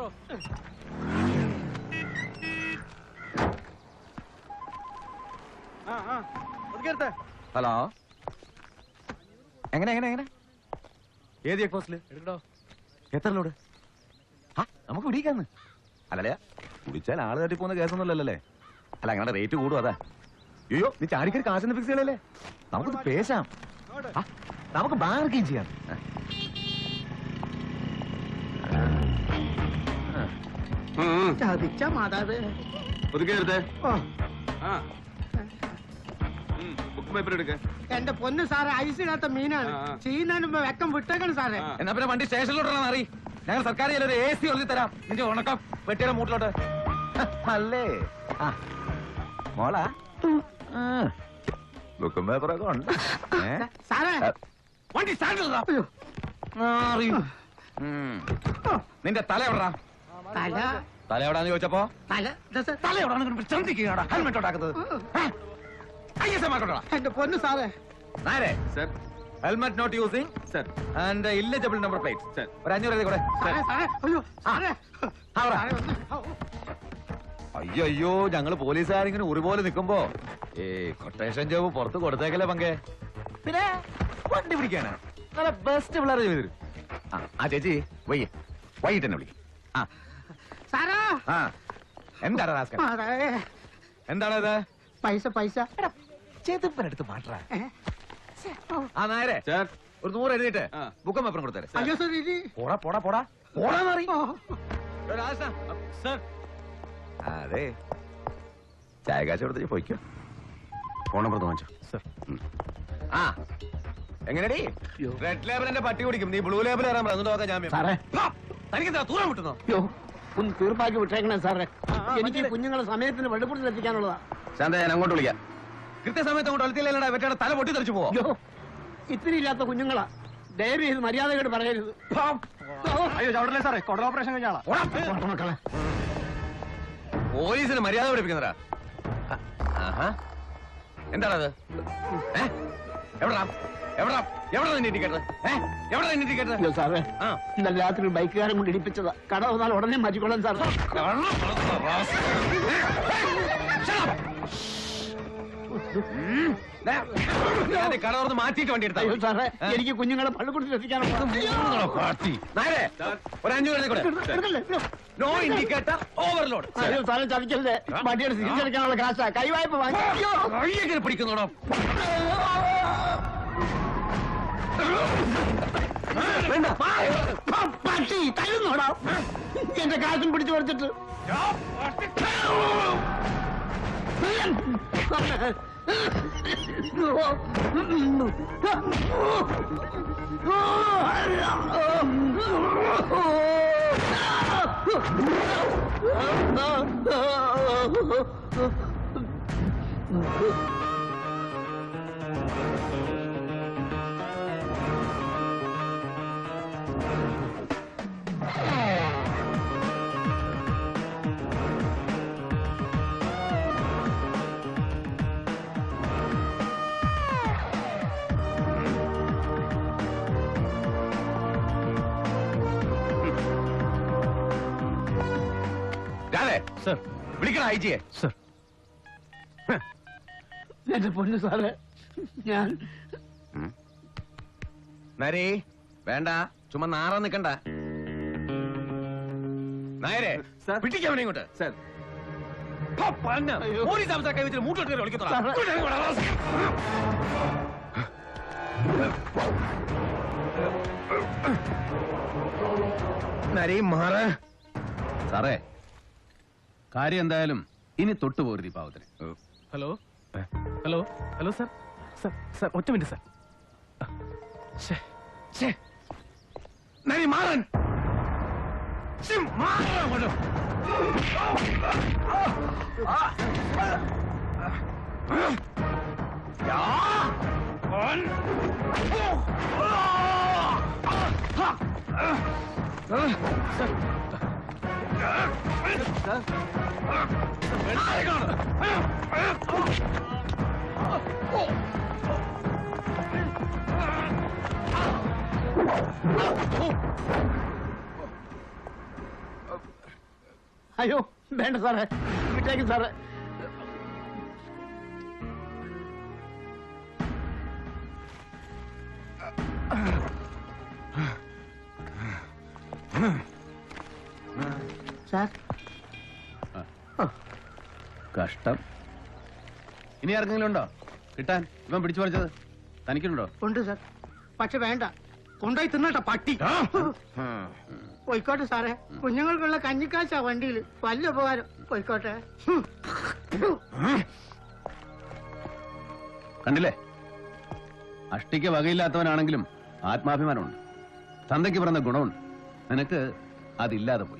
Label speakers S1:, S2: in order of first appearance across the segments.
S1: Bro
S2: hello. എങ്ങനെ എങ്ങനെ എങ്ങനെ? ഏത് ചെക്ക് പോസ്റ്റിൽ
S1: എടുക്കണോ
S2: എത്ര ലോഡ് ആ നമുക്ക് പിടിക്കാന്ന്. അല്ലല്ലേ കുടിച്ചാൽ ആൾ തട്ടി പോകുന്ന കേസൊന്നുമല്ലല്ലേ? അല്ല അങ്ങനെ റേറ്റ് കൂടും അതാ. അയ്യോ നീ ചാടിക്കൊരു കാശൊന്നും ഫിക്സ് ചെയ്യലല്ലേ നമുക്കിത് പേശാം. നമുക്ക് ബാർഗെയിൻ ചെയ്യാം.
S3: ചതിച്ച മാതാവ്.
S4: എടുക്ക.
S3: എന്റെ പൊന്ന് സാറേ ഐസിടാത്ത മീനാണ്. ചെയ്യുന്നതിന് മുമ്പ് വെക്കം വിട്ടേക്കണം സാറേ.
S2: എന്നാ പിന്നെ വണ്ടി സ്റ്റേഷനിലോട്ടാണ് അറിയി ഞങ്ങൾ സർക്കാർ ഒരു എ സി ഒഴുതി തരാം. നിന്റെ ഉണക്കം വെട്ടിയുടെ മൂട്ടിലോട്ട്. അല്ലേ? ആ. മോളാ? ബുക്കും പേപ്പറൊക്കെ ഉണ്ട്?
S3: സാറേ.
S2: ആ, വണ്ടി സ്റ്റാൻഡിലാ നിന്റെ തല എവിടാ?
S3: തല
S2: തല എവിടാന്ന് ചോദിച്ചപ്പോ?
S3: തല? എവിടാണ് സാർ,
S2: തല എവിടാന്ന് ചന്തിക്കുകയാടാ ഹെൽമെറ്റ് ഉണ്ടാക്കുന്നത്
S3: എന്റെ പൊന്ന് സാറേ.
S2: നേരെ
S4: sir.
S2: Helmet not using
S4: sir.
S2: And illegible number plate
S4: sir.
S2: ഒരു അഞ്ഞൂറ് എഴുതി കൂടെ
S3: സാറേ സാറേ അയ്യോ
S2: അയ്യോ ഞങ്ങൾ പോലീസുകാരിങ്ങനെ ഒരുപോലെ പോലെ നിക്കുമ്പോ. ഏ കൊട്ടേഷൻ ജോബ് പുറത്ത് കൊടുത്തേക്കല്ലേ പങ്കെ? പിന്നെ വണ്ടി പിടിക്കാനാ. നല്ല ബെസ്റ്റ് പിള്ളേരെ ചെയ്തു ആ, ആ ചേച്ചി വയ്യ. വൈകിട്ട് തന്നെ വിളിക്കും. ആ
S3: സാറാ.
S2: ആ എന്താണ് റാസ്കൽ
S3: മാതാവേ
S2: എന്താണ് ഇത്
S3: പൈസ. പൈസ
S2: ചെതുപ്പനെടുത്ത് മാറ്റാ
S3: ഏ?
S2: ആ നേരെ
S4: സർ
S2: ഒരു നൂറ് എഴുതിയിട്ട്
S4: ആ.
S2: ബുക്കും പേപ്പറും കൊടുത്തേരെ.
S3: അയ്യോ സാർ ഇത്
S2: പോടാ പോടാ പോടാ.
S3: ഓ,
S4: സർ.
S2: അതെ. ചായ കാശ് കൊടുത്തിട്ട് പോയിക്കോ. ഫോൺ നമ്പർ തോന്നിച്ചോ
S4: സർ.
S2: ആ എങ്ങനെടി? റെഡ് ലേബലിന്റെ പട്ടി കുടിക്കും. നീ ബ്ലൂ ലേബിൾ കയറാൻ പറഞ്ഞു നോക്കാം ജാമ്യം
S3: തനിക്ക്
S2: ഹാ, തൂറാൻ തൂരം വിട്ടുന്നോ
S3: ഒന്ന് തീർപ്പാക്കി വിട്ടേക്കണേ സാറേ. എനിക്ക് കുഞ്ഞുങ്ങളെ സമയത്തിന് വെള്ളപ്പുറത്തിൽ എത്തിക്കാനുള്ളതാ
S2: ശാന്ത ഞാൻ അങ്ങോട്ട് വിളിക്കാം. കൃത്യസമയത്ത് അങ്ങോട്ട് വളർത്തിയില്ലടാ വെറ്റയുടെ തല പൊട്ടി തെറിച്ചു പോവോ.
S3: അയ്യോ ഇത്തിരി ഇല്ലാത്ത കുഞ്ഞുങ്ങളാ. ദയവ് ചെയ്ത് മര്യാദയോട് പറയരുത്.
S4: അയ്യോ ചവിടല്ലേ സാറേ? കൊടൽ ഓപ്പറേഷൻ കഴിഞ്ഞാളാ
S3: മക്കളെ.
S2: പോലീസിന് മര്യാദ പഠിപ്പിക്കുന്നതാ. ആഹാ. എന്താണത്? ഏ? എവിടാ? എവിടാ? എവിടെ നിന്റെ ഇൻഡിക്കേറ്റർ ഏ? എവിടെ നിന്റെ ഇൻഡിക്കേറ്റർ
S3: അയ്യോ സാറേ.
S2: ആ.
S3: ഇന്നലെ രാത്രി ഒരു ബൈക്കുകാരൻ കൊണ്ട് ഇടിപ്പിച്ചതാ. കട വന്നാൽ ഉടനെ മാറ്റിക്കൊള്ളാൻ സാർ
S2: കട തുറന്ന് മാറ്റിയിട്ട് വണ്ടി എടുത്താ
S3: അയ്യോ സാറേ എനിക്ക് കുഞ്ഞുങ്ങളെ
S2: നേരെ ഒരു അഞ്ഞൂറ് നോ ഇൻഡിക്കേറ്റർ ഓവർലോഡ്
S3: അയ്യോ സാറേ ചതിക്കല്ലേ? വണ്ടിയുടെ തിരിച്ചെടുക്കാനുള്ള കാശാ. കൈവായ്പ വാങ്ങി.
S2: പിടിക്കുന്നോടോ? വേണ്ട.
S3: പട്ടി തരുന്നോടാ എന്റെ കാശും പിടിച്ചു പറിച്ചിട്ട്.
S2: Oh!
S1: സർ.
S2: വിളിക്കണം ഐ ജിയെ.
S1: സർ.
S3: എന്റെ പൊന്നു സാറേ ഞാൻ
S2: നരേ വേണ്ട. ചുമ്മാ നാറാ നിക്കണ്ട. നായരെ
S4: സർ.
S2: പിടിക്കവനെ ഇങ്ങോട്ട്.
S4: സർ.
S2: പോലീസ് അവസ്ഥ കൈ വെച്ചിട്ട് മൂട്ടിട്ട് കയറി വിളിക്കത്തോളാം. നരേ മാറ. സാറേ
S5: കാര്യം എന്തായാലും ഇനി തൊട്ടു പോകരുത് ഈ പാവത്തിന്
S1: hello hello hello sir sir sir ഒറ്റ മിനിറ്റ് സാർ ശ്ശേ, ശ്ശേ.
S2: നരി മാറൻ ശ്ശേ, മാറൻ അങ്ങോട്ട്. യാ. ഓൻ. ഓ. ആ. ആ. ആ.
S3: അയ്യോ വേണ്ട സാറേ വിട്ടേക്കും സാറേ. സാർ.
S5: കഷ്ടം. ഇനി ആർക്കെങ്കിലും ഉണ്ടോ? കിട്ടാൻ. ഇവൻ പിടിച്ചു പറിച്ചത്. തനിക്കുണ്ടോ?
S3: ഉണ്ട് സാർ. പക്ഷെ വേണ്ട. കൊണ്ടുപോയി തിന്നട്ടെ പട്ടി. പോയിക്കോട്ടെ സാറേ. കുഞ്ഞുങ്ങൾക്കുള്ള കഞ്ഞിക്കാശാ വണ്ടിയിൽ. വലിയ ഉപകാരം. പോയിക്കോട്ടെ.
S5: കണ്ടില്ലേ? അഷ്ടിക്ക് വകയില്ലാത്തവനാണെങ്കിലും ആത്മാഭിമാനമുണ്ട്. തന്തയ്ക്ക് പറഞ്ഞ ഗുണമുണ്ട്. നിനക്ക് അതില്ലാതെ പോയി.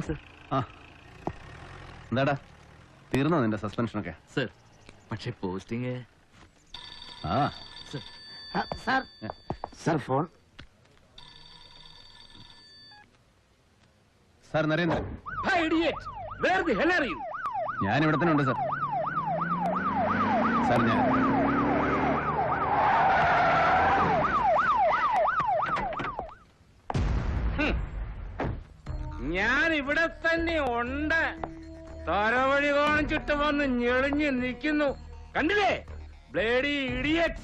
S1: സർ
S5: ആ. എന്താടാ? തീർന്നോ നിന്റെ സസ്പെൻഷനൊക്കെ?
S1: സർ പക്ഷേ പോസ്റ്റിംഗ്
S5: ആ.
S3: Sir. Sir. Phone.
S5: Sir Narendran
S1: where the hell
S5: ഞാൻ ഇവിടെ തന്നെ ഉണ്ട് സാർ. സാർ ഞാൻ
S6: ഞാൻ ഇവിടെ തന്നെ ഉണ്ട്. തരവഴി കാണിച്ചിട്ട് വന്ന് ഞെളിഞ്ഞ് നിൽക്കുന്നു. കണ്ടില്ലേ? Bloody idiot.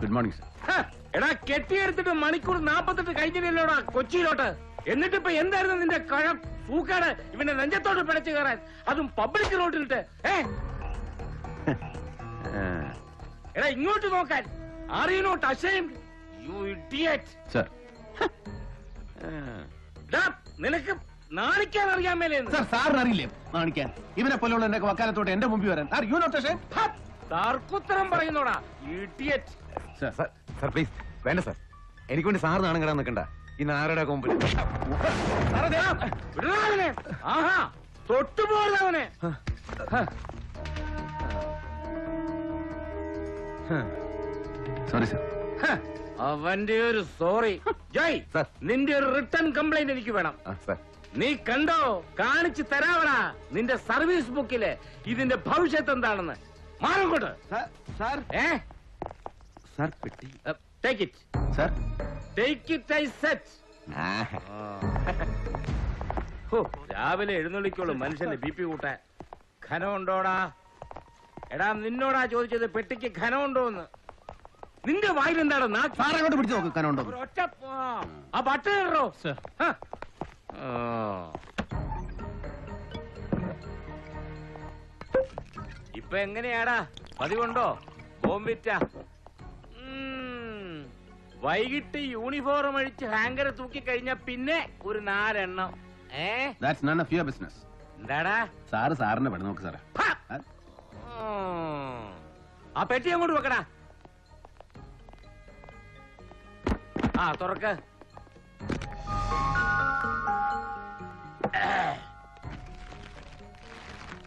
S5: Good morning sir
S6: എടാ കെട്ടിയെടുത്തിട്ട് മണിക്കൂർ നാപ്പത്തെട്ട് കഴിഞ്ഞില്ലല്ലോടാ കൊച്ചിയിലോട്ട്. എന്നിട്ട് ഇപ്പൊ എന്തായിരുന്നു നിന്റെ കഴം? പൂക്കാട് ഇവന്റെ നെഞ്ചത്തോട്ട് പിടച്ചു കയറാൻ. അതും പബ്ലിക് റോഡിലിട്ട് ഏ? എടാ ഇങ്ങോട്ട് നോക്കാൻ. അറിയണോട്ട് അശയം യു ഇഡിയറ്റ്
S5: സാർ
S6: നിനക്ക് നാണിക്കാൻ അറിയാൻ മേലെന്ന്
S5: സാർ സാറിന് അറിയില്ലേ? കാണിക്കാൻ ഇവനെ പോലെയുള്ള എന്റെ വക്കാലത്തോട്ട് എന്റെ മുമ്പിൽ വരാൻ. ആർ യു നോട്ട്
S6: തർക്കുത്തരം പറയുന്നോടാ ഇഡിയറ്റ്
S5: സാർ
S2: പ്ലീസ് വേണ്ട സാർ. എനിക്ക് വേണ്ടി സാർ നാണം കിടാൻ നിൽക്കണ്ട. ഈ നാരയുടെ കൊമ്പിൽ
S6: ആഹാ തൊട്ടുപോകുന്നവനെ
S5: സോറി സാർ
S6: അവന്റെ ഒരു സോറി. ജയ്.
S2: Sir.
S6: നിന്റെ ഒരു റിട്ടേൺ കംപ്ലൈന്റ് എനിക്ക് വേണം.
S2: ആ സാർ.
S6: നീ കണ്ടോ? കാണിച്ചു തരാവടാ. നിന്റെ സർവീസ് ബുക്കിൽ ഇതിന്റെ ഭവിഷ്യത്ത് എന്താണെന്ന്. മാറിക്കോട്ട്
S3: സാർ.
S6: ഏ?
S2: സാർ പെട്ടി.
S6: Take it
S5: sir.
S6: Take it I set ഹോ, രാവിലെ എഴുന്നള്ളിക്കോളൂ മനുഷ്യന്റെ ബി പി കൂട്ടാൻ. ഖനമുണ്ടോടാ എടാ നിന്നോടാ ചോദിച്ചത് പെട്ടിക്ക് ഖനമുണ്ടോന്ന് നിന്റെ വായിൽ എന്താണ് നാ
S5: സാർ അങ്ങോട്ട് പിടിച്ചു നോക്ക് കനോണ്ടോ
S6: ഒറ്റ ആ പട്ട് കയറോ. ഇപ്പൊ എങ്ങനെയാടാ? പതിവുണ്ടോ? ബോംബിറ്റ. വൈകിട്ട് യൂണിഫോം അഴിച്ച് ഹാങ്കർ തൂക്കി കഴിഞ്ഞ പിന്നെ ഒരു നാലെണ്ണം. ഏ?
S5: That's none of your business
S6: എന്താടാ?
S5: സാറ് സാറിന്റെ പണി നോക്ക് സാറേ. ആ
S6: പെട്ടി അങ്ങോട്ട് വെക്കടാ. ആ തുറക്ക്.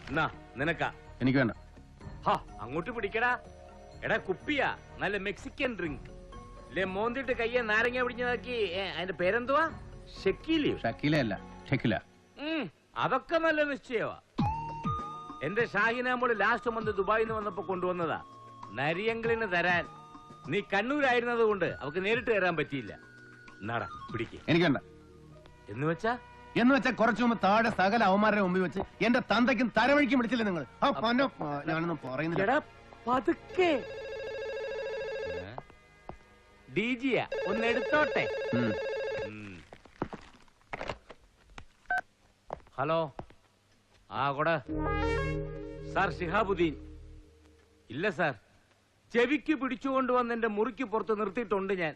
S6: എന്നാ നിനക്കാ?
S5: എനിക്ക് വേണ്ട.
S6: ഹാ അങ്ങോട്ട് പിടിക്കടാ. എടാ കുപ്പിയാ. നല്ല മെക്സിക്കൻ ഡ്രിങ്ക്. ലേ മോന്തിട്ട് കയ്യെ നാരങ്ങ പിടിഞ്ഞതാക്കി അതിന്റെ പേരെന്തുവാ? ഷെക്കീലിയോ?
S5: ഷക്കീല അല്ല ഷക്കില.
S6: ഉം, അതൊക്കെ നല്ല നിശ്ചയമാ എന്റെ ഷാഹിനാമോൾ ലാസ്റ്റ് മന്ത് ദുബായിൽ നിന്ന് വന്നപ്പോ കൊണ്ടുവന്നതാ. നരിയങ്കിളിന് തരാൻ. നീ കണ്ണൂരായിരുന്നത് കൊണ്ട് അവക്ക് നേരിട്ട് കയറാൻ പറ്റിയില്ല. നട പിടിക്ക്.
S5: എനിക്ക് വേണ്ട.
S6: എന്ന് വെച്ചാ?
S5: എന്ന് വെച്ചാൽ കുറച്ചു മുമ്പ് താഴെ സകല അവന്മാരുടെ മുമ്പിൽ വെച്ച് എന്റെ തന്തയ്ക്കും തരവഴിക്കും പിടിച്ചില്ല നിങ്ങൾ ആ പന്ന ഞാനൊന്നും പറയുന്നില്ല.
S6: എടാ പതുക്കെ. ഡി ജിയാ ഒന്ന് എടുത്തോട്ടെ.
S5: ഉം.
S6: ഉം. ഹലോ. ആ കൊട. സാർ ഷിഹാബുദ്ദീൻ. ഇല്ല സാർ. ചെവിക്ക് പിടിച്ചുകൊണ്ട് വന്ന് എന്റെ മുറിക്ക് പുറത്ത് നിർത്തിയിട്ടുണ്ട് ഞാൻ.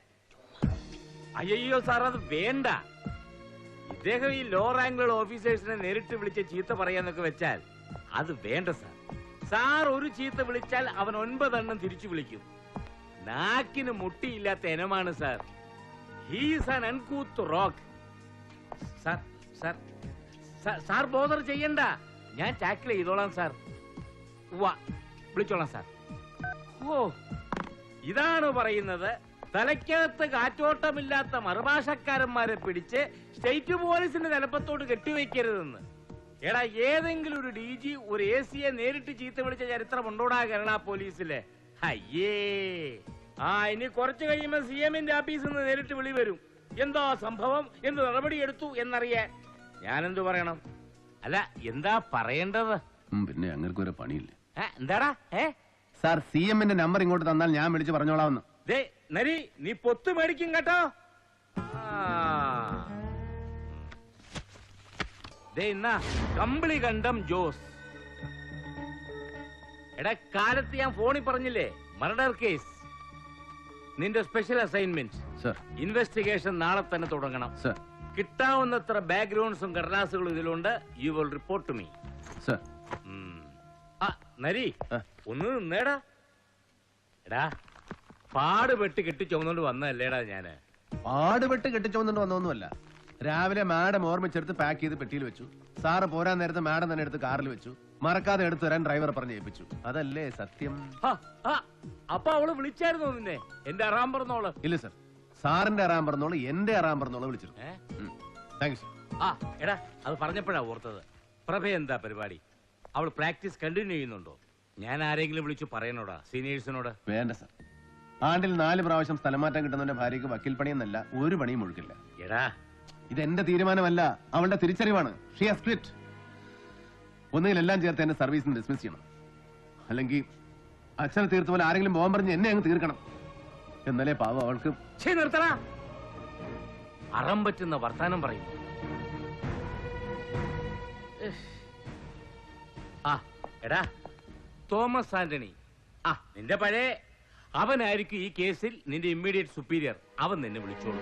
S6: അയ്യോ സാർ അത് വേണ്ട. ഇദ്ദേഹം ഈ ലോ റാങ്കുള്ള ഓഫീസേഴ്സിനെ നേരിട്ട് വിളിച്ച് ചീത്ത പറയാന്നൊക്കെ വെച്ചാൽ അത് വേണ്ട സാർ. സാർ ഒരു ചീത്ത വിളിച്ചാൽ അവൻ ഒൻപതെണ്ണം തിരിച്ചു വിളിക്കും. നാക്കിന് മുട്ടിയില്ലാത്ത ഇനമാണ് sir. He's an uncouth rock sir sir bother ചെയ്യണ്ട. ഞാൻ ടാക്കിൾ ചെയ്തോളാം സാർ. വാ വിളിച്ചോളാം സാർ. ഓ. ഇതാണ് പറയുന്നത്. തലയ്ക്കകത്ത് കാറ്റോട്ടമില്ലാത്ത മറുഭാഷക്കാരന്മാരെ പിടിച്ച് സ്റ്റേറ്റ് പോലീസിന്റെ തലപ്പത്തോട് കെട്ടിവെക്കരുതെന്ന് എടാ ഏതെങ്കിലും ഒരു ഡി ജി ഒരു എ സിയെ നേരിട്ട് ചീത്ത വിളിച്ച ചരിത്രം ഉണ്ടോടാ കേരള പോലീസിലെ? അയ്യേ. ആ ഇനി കുറച്ചു കഴിയുമ്പോൾ സി എമ്മിന്റെ ഓഫീസിൽ നിന്ന് നേരിട്ട് വിളി വരും. എന്താ സംഭവം? എന്ത് നടപടിയെടുത്തു എന്നറിയാൻ. ഞാനെന്തു പറയണം? അല്ല എന്താ പറയേണ്ടത്?
S5: പിന്നെ അങ്ങനെ പണിയില്ല?
S6: എന്താടാ? ഏ?
S5: സാർ സി എമ്മിന്റെ നമ്പർ ഇങ്ങോട്ട് തന്നാൽ ഞാൻ വിളിച്ച് പറഞ്ഞോളാമെന്ന്.
S6: ദേ നരി നീ പൊത്തു മേടിക്കും കേട്ടോ. ആ. ദേ ഇന്നാ കമ്പിളി കണ്ടം ജോസ്. എടാ കാലത്ത് ഞാൻ ഫോണിൽ പറഞ്ഞില്ലേ? Murder case. നിന്റെ സ്പെഷ്യൽ അസൈൻമെന്റ്
S5: സർ.
S6: ഇൻവെസ്റ്റിഗേഷൻ നാളെ തന്നെ തുടങ്ങണം.
S5: സർ.
S6: കിട്ടാവുന്നത്ര ബാക്ക്ഗ്രൗണ്ട്സും കടലാസുകളും ഇതിലുണ്ട്. You will report to me
S5: sir.
S6: ആ നരി ഒന്ന് നിന്നേടാ. എടാ പാടുപെട്ട് കെട്ടി ചുമന്നോണ്ട് വന്നല്ലേടാ ഞാൻ.
S5: പാടുപെട്ട് കെട്ടിച്ചോന്നുകൊണ്ട് വന്നൊന്നുമല്ല രാവിലെ മാഡം ഓർമ്മിച്ചെടുത്ത് പാക്ക് ചെയ്ത് പെട്ടിയിൽ വെച്ചു. സാറ് പോരാൻ നേരത്തെ മാഡം തന്നെ എടുത്ത് കാറിൽ വെച്ചു. മറക്കാതെ എടുത്തു തരാൻ ഡ്രൈവർ പറഞ്ഞു ഏൽപ്പിച്ചു. അതല്ലേ സത്യം?
S6: അപ്പൊ അവൾ വിളിച്ചായിരുന്നു നിന്നെ? എന്റെ അറാം പറഞ്ഞോൾ
S5: ഇല്ല സർ. സാറിന്റെ അറാം പറഞ്ഞോൾ എന്റെ അറാം പറഞ്ഞോൾ വിളിച്ചിരുന്നു? Thank you sir.
S6: ആ എടാ അത് പറഞ്ഞപ്പോഴാ ഓർത്തത്. പ്രഭ എന്താ പരിപാടി? അവൾ പ്രാക്ടീസ് കണ്ടിന്യൂ ചെയ്യുന്നുണ്ടോ? ഞാൻ ആരെങ്കിലും വിളിച്ചു പറയണോടാ സീനിയേഴ്സിനോട്?
S5: വേണ്ട സർ. ആണ്ടിൽ നാല് പ്രാവശ്യം സ്ഥലമാറ്റം കിട്ടുന്ന കിട്ടുന്നവന്റെ ഭാര്യയ്ക്ക് വക്കീൽ പണിയെന്നല്ല ഒരു പണിയും ഒഴുക്കില്ല
S6: എടാ.
S5: ഇത് എന്റെ തീരുമാനമല്ല അവളുടെ തിരിച്ചറിവാണ്. ഷീ ഹാസ് ക്വിറ്റ് ഒന്നുകിൽ എല്ലാം ചേർത്ത് എന്നെ സർവീസിന് ഡിസ്മിസ് ചെയ്യണം. അല്ലെങ്കിൽ അച്ഛനെ തീർത്ത പോലെ ആരെങ്കിലും പോകാൻ പറഞ്ഞ് എന്നെ അങ്ങ് തീർക്കണം. എന്നാലേ പാവം അവൾക്ക്
S6: അറം പറ്റുന്ന വർത്താനം പറയും. എടാ തോമസ് ആന്റണി. ആ നിന്റെ പഴയ. അവനായിരിക്കും ഈ കേസിൽ നിന്റെ ഇമ്മീഡിയറ്റ് സുപ്പീരിയർ. അവൻ നിന്നെ വിളിച്ചോളൂ.